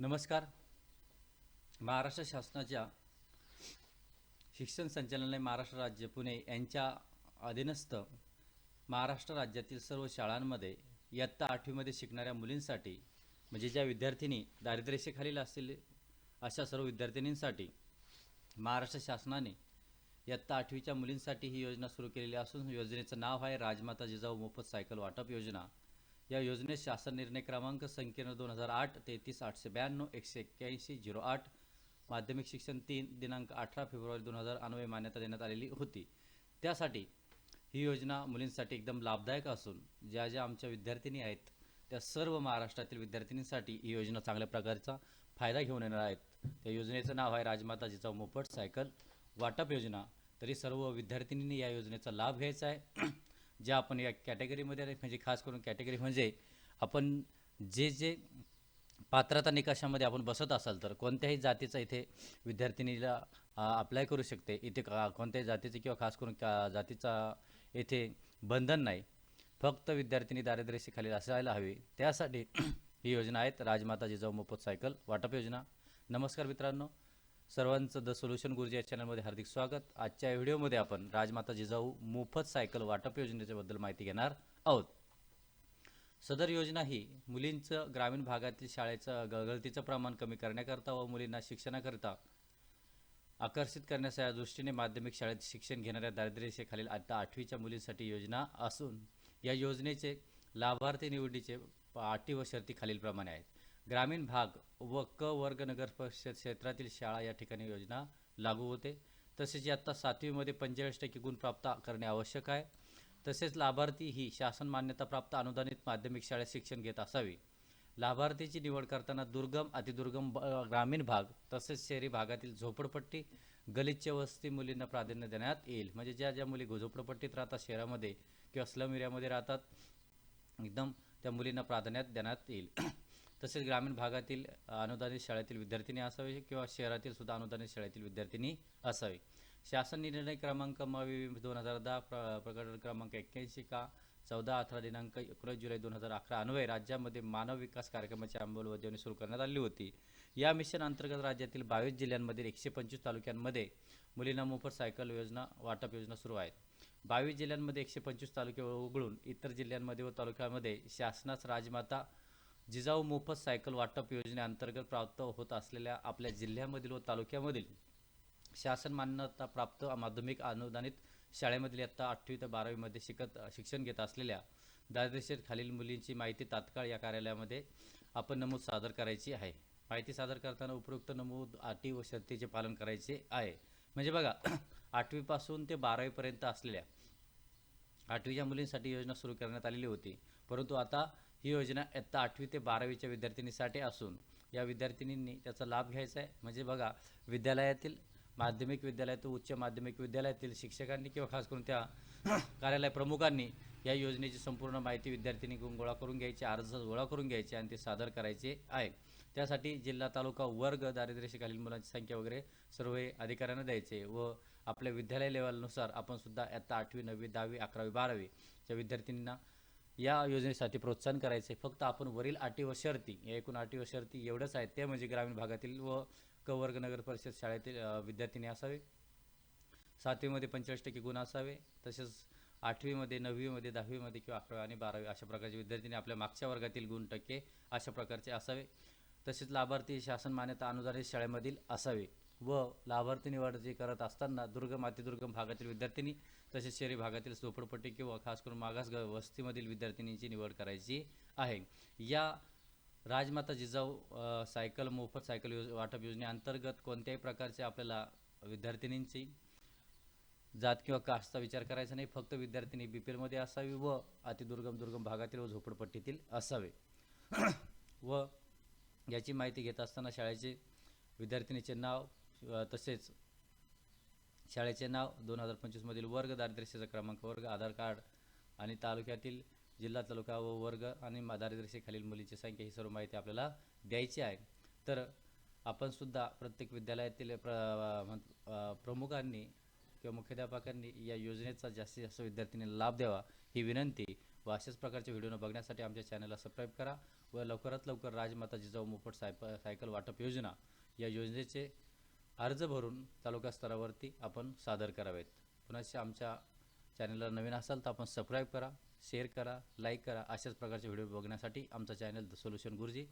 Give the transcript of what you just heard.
नमस्कार. महाराष्ट्र शासनाच्या शिक्षण संचालनालय महाराष्ट्र राज्य पुणे यांच्या अधीनस्थ महाराष्ट्र राज्यातील सर्व शाळांमध्ये इयत्ता आठवीमध्ये शिकणाऱ्या मुलींसाठी म्हणजे ज्या विद्यार्थिनी दारिद्र्यरेषेखालील असतील अशा सर्व विद्यार्थिनींसाठी महाराष्ट्र शासनाने इयत्ता आठवीच्या मुलींसाठी ही योजना सुरू केलेली असून योजनेचं नाव आहे राजमाता जिजाऊ मोफत सायकल वाटप योजना. या योजनेत शासन निर्णय क्रमांक संकीर्ण दोन हजार आठ तेहतीस आठशे ब्याण्णव एकशे एक्क्याऐंशी झिरो आठ माध्यमिक शिक्षण तीन दिनांक अठरा फेब्रुवारी दोन हजार अनवे मान्यता देण्यात आलेली होती. त्यासाठी ही योजना मुलींसाठी एकदम लाभदायक असून ज्या ज्या आमच्या विद्यार्थिनी आहेत त्या सर्व महाराष्ट्रातील विद्यार्थिनींसाठी ही योजना चांगल्या प्रकारचा फायदा घेऊन येणार आहेत. त्या योजनेचं नाव आहे राजमाता जिजाऊ मोफत सायकल वाटप योजना. तरी सर्व विद्यार्थिनींनी या योजनेचा लाभ घ्यायचा आहे. ज्या आपण या कॅटेगरीमध्ये म्हणजे खास करून कॅटेगरी म्हणजे आपण जे जे पात्रता निकषामध्ये आपण बसत असाल तर कोणत्याही जातीचा इथे विद्यार्थिनीला अप्लाय करू शकते. इथे का कोणत्याही जातीचे किंवा खास करून का जातीचा येथे बंधन नाही. फक्त विद्यार्थिनी दारिद्र्यसेखाली असायला हवी. त्यासाठी ही योजना आहेत. राजमाता जिजाऊ मोफत सायकल वाटप योजना. नमस्कार मित्रांनो. सर्वांचं द सोल्युशन गुरुजी या चॅनलमध्ये हार्दिक स्वागत. आजच्या व्हिडिओमध्ये आपण राजमाता जिजाऊ मोफत सायकल वाटप योजनेच्याबद्दल माहिती घेणार आहोत. सदर योजना ही मुलींचं ग्रामीण भागातील शाळेचं गळगळतीचं प्रमाण कमी करण्याकरता व मुलींना शिक्षणाकरता आकर्षित करण्याच्या दृष्टीने माध्यमिक शाळेत शिक्षण घेणाऱ्या दारिद्र्यरेषेखालील आता आठवीच्या मुलींसाठी योजना असून या योजनेचे लाभार्थी निवडीचे अटी व शर्ती खालीलप्रमाणे आहेत. ग्रामीण भाग व क वर्ग नगर परिषद क्षेत्रातील शाळा या ठिकाणी योजना लागू होते. तसेच इयत्ता सातवीमध्ये पंचेचाळीस टक्के गुण प्राप्त करणे आवश्यक आहे. तसेच लाभार्थी ही शासन मान्यताप्राप्त अनुदानित माध्यमिक शाळेत शिक्षण घेत असावी. लाभार्थीची निवड करताना दुर्गम अतिदुर्गम ग्रामीण भाग तसेच शहरी भागातील झोपडपट्टी गलिच्छ वस्ती मुलींना प्राधान्य देण्यात येईल. म्हणजे ज्या ज्या मुली झोपडपट्टीत राहतात शहरामध्ये किंवा स्लम एरियामध्ये राहतात एकदम त्या मुलींना प्राधान्य देण्यात येईल. तसेच ग्रामीण भागातील अनुदानित शाळेतील विद्यार्थिनी असावे किंवा शहरातील सुद्धा अनुदानित शाळेतील विद्यार्थिनी असावे. शासन निर्णय क्रमांक मवी दोन हजार दहा प्र प्रकरण क्रमांक एक्क्याऐंशी का चौदा अठरा दिनांक एकोणीस जुलै दोन हजार अकरा अन्वये राज्यामध्ये मानव विकास कार्यक्रमाची अंमलबजावणी सुरू करण्यात आली होती. या मिशन अंतर्गत राज्यातील बावीस जिल्ह्यांमधील एकशे पंचवीस तालुक्यांमध्ये मुलींना मोफत सायकल योजना वाटप योजना सुरू आहेत. बावीस जिल्ह्यांमध्ये एकशे पंचवीस तालुके वगळून इतर जिल्ह्यांमध्ये व तालुक्यामध्ये शासनास राजमाता जिजाऊ मोफत सायकल वाटप योजनेअंतर्गत प्राप्त होत असलेल्या आपल्या जिल्ह्यामधील व तालुक्यामधील शासन मान्यता प्राप्त माध्यमिक अनुदानित शाळेमधील इयत्ता आठवी ते बारावीमध्ये शिकत शिक्षण घेत असलेल्या दारिद्र्यरेषेत खालील मुलींची माहिती तात्काळ या कार्यालयामध्ये आपण नमूद सादर करायची आहे. माहिती सादर करताना उपयुक्त नमूद अटी व शर्तीचे पालन करायचे आहे. म्हणजे बघा आठवीपासून ते बारावीपर्यंत असलेल्या आठवीच्या मुलींसाठी योजना सुरू करण्यात आलेली होती. परंतु आता ही योजना इयत्ता आठवी ते बारावीच्या विद्यार्थिनीसाठी असून या विद्यार्थिनींनी त्याचा लाभ घ्यायचा आहे. म्हणजे बघा विद्यालयातील माध्यमिक विद्यालयात उच्च माध्यमिक विद्यालयातील शिक्षकांनी किंवा खास करून त्या कार्यालय प्रमुखांनी या योजनेची संपूर्ण माहिती विद्यार्थिनीकडून गोळा करून घ्यायची अर्ज गोळा करून घ्यायचे आणि ते सादर करायचे आहे. त्यासाठी जिल्हा तालुका वर्ग दारिद्र्यरेषेखालील मुलांची संख्या वगैरे सर्व हे अधिकाऱ्यांना द्यायचे व आपल्या विद्यालय लेवलनुसार आपण सुद्धा आत्ता आठवी नववी दहावी अकरावी बारावीच्या विद्यार्थिनींना या योजनेसाठी प्रोत्साहन करायचे फक्त आपण वरील अटी व शर्ती या एकूण अटी व शर्ती एवढंच आहेत. ते म्हणजे ग्रामीण भागातील व कवर्ग नगर परिषद शाळेतील विद्यार्थ्यांनी विद्यार्थिनी असावे. सातवीमध्ये पंचेचाळीस टक्के गुण असावे. तसेच आठवीमध्ये नववीमध्ये दहावीमध्ये किंवा अकरावी आणि बारावी अशा प्रकारचे विद्यार्थ्यांनी आपल्या मागच्या वर्गातील गुण टक्के अशा प्रकारचे असावे. तसेच लाभार्थी शासन मान्यता अनुदानित शाळेमधील असावे. व लाभार्थी निवड करत असताना दुर्गम अतिदुर्गम भागातील विद्यार्थिनी तसेच शहरी भागातील झोपडपट्टी किंवा खास करून मागास वस्तीमधील विद्यार्थिनींची निवड करायची आहे. या राजमाता जिजाऊ सायकल मोफत सायकल योज वाटप योजनेअंतर्गत कोणत्याही प्रकारचे आपल्याला विद्यार्थिनींची जात किंवा कास्टचा विचार करायचा नाही. फक्त विद्यार्थिनी बी पी एलमध्ये असावी व अतिदुर्गम दुर्गम भागातील व झोपडपट्टीतील असावे. व याची माहिती घेत असताना शाळेचे विद्यार्थिनीचे नाव तसेच शाळेचे नाव दोन हजार पंचवीसमधील वर्ग दारिद्र्यसेचा क्रमांक वर्ग आधार कार्ड आणि तालुक्यातील जिल्हा तालुका व वर्ग आणि दारिद्र्यसेखालील मुलींची संख्या ही सर्व माहिती आपल्याला द्यायची आहे. तर आपण सुद्धा प्रत्येक विद्यालयातील प्र प्रमुखांनी किंवा मुख्याध्यापकांनी या योजनेचा जास्तीत जास्त विद्यार्थ्यांनी लाभ द्यावा ही विनंती. व अशाच प्रकारचे व्हिडिओ बघण्यासाठी आमच्या चॅनलला सबस्क्राईब करा व लवकरात लवकर राजमाता जिजाऊ मोफत सायप सायकल वाटप योजना या योजनेचे अर्ज भरून तालुका स्तरावरती आपण सादर करावेत. पुन्हा आमच्या चॅनलला नवीन असाल तर आपण सबस्क्राईब करा शेअर करा लाईक करा. अशाच प्रकारचे व्हिडिओ बघण्यासाठी आमचा चॅनल द सोल्युशन गुरुजी.